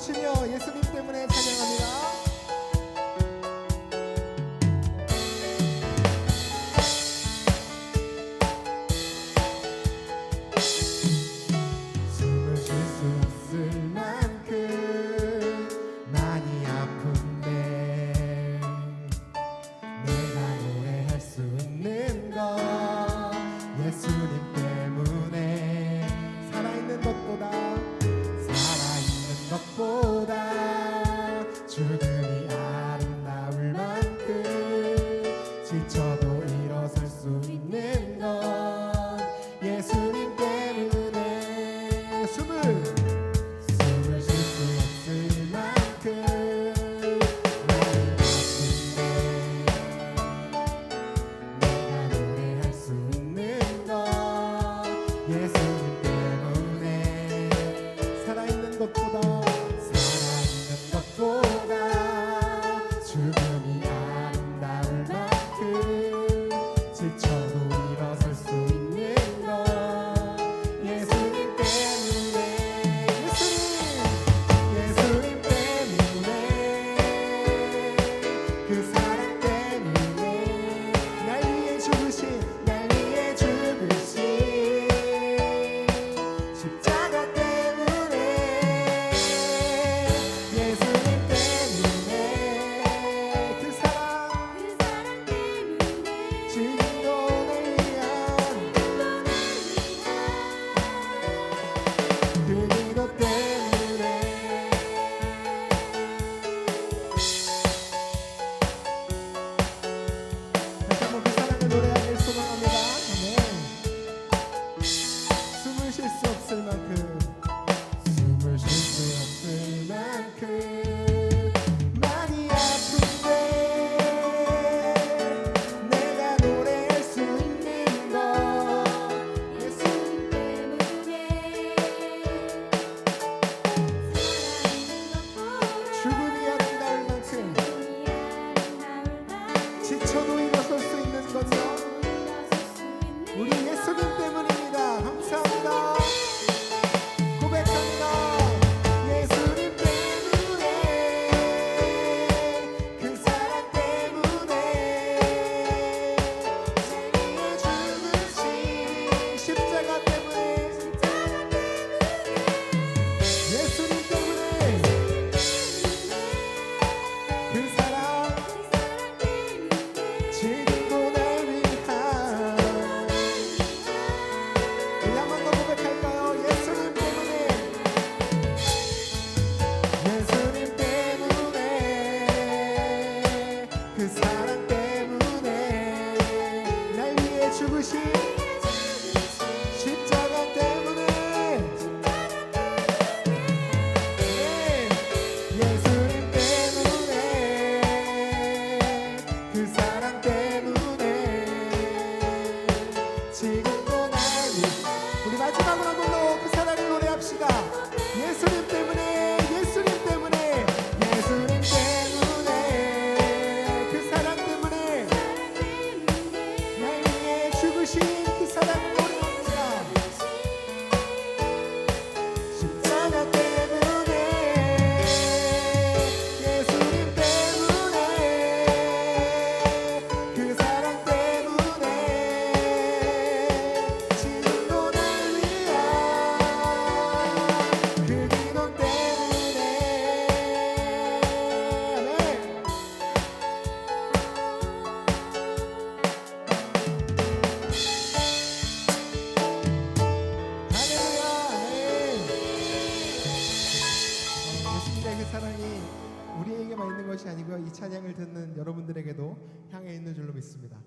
외치며 예수님 때문에 찬양합니다. souvenirs. curve. 죽으신 십자가 때문에. 예, 예수님 때문에. 그 사랑 때문에. 지금 우리에게만 있는 것이 아니고요. 이 찬양을 듣는 여러분들에게도 향해 있는 줄로 믿습니다.